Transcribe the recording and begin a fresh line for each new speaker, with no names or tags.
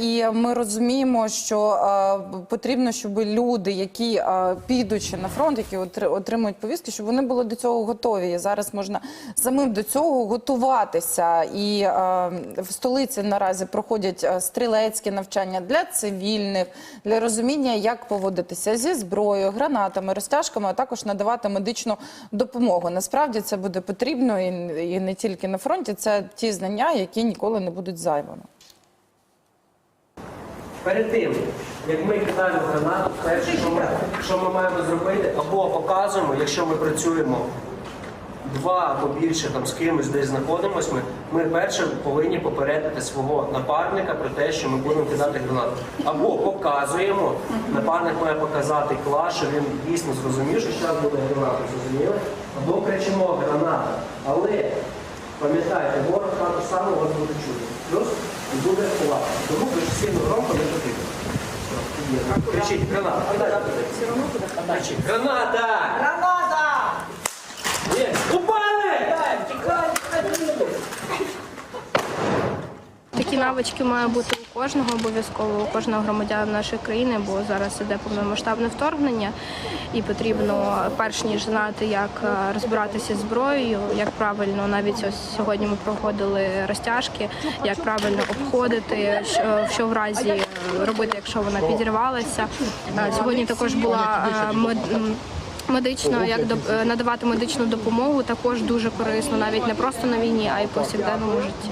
і ми розуміємо, що е, потрібно, щоб люди, які е, підучи на фронт, які отри- отримують повістки, щоб вони були до цього готові. І зараз можна самим до цього готуватися. І е, в столиці наразі проходять стрілецькі навчання для цивільних, для розуміння, як поводитися зі зброєю, гранатами, розтяжками, а також надавати медичну допомогу. Насправді це буде потрібно і не тільки на фронті. Це ті знання, які ніколи не будуть зайвими.
Перед тим, як ми кидаємо гранату, перше, що ми, що ми маємо зробити, або показуємо, якщо ми працюємо два або більше там з кимось десь знаходимося, ми, ми перше повинні попередити свого напарника про те, що ми будемо кидати гранату. Або показуємо, напарник має показати клас, що він дійсно зрозумів, що зараз буде граната, зрозуміли? Або кричимо граната. Але пам'ятайте, ворог само вас буде чути. Сильно громко не потрібно. Кричіть, граната. Кричіть, граната!
Такі навички мають бути у кожного обов'язково, у кожного громадянина нашої країни, бо зараз іде повномасштабне вторгнення, і потрібно перш ніж знати, як е, розбиратися з зброєю, як правильно навіть ось сьогодні ми проходили розтяжки, як правильно обходити, що, що в разі е, робити, якщо вона підірвалася. Е, Сьогодні також була е, мед- Медично, як е, надавати медичну допомогу, також дуже корисно, навіть не просто на війні, а й повсякденному житті.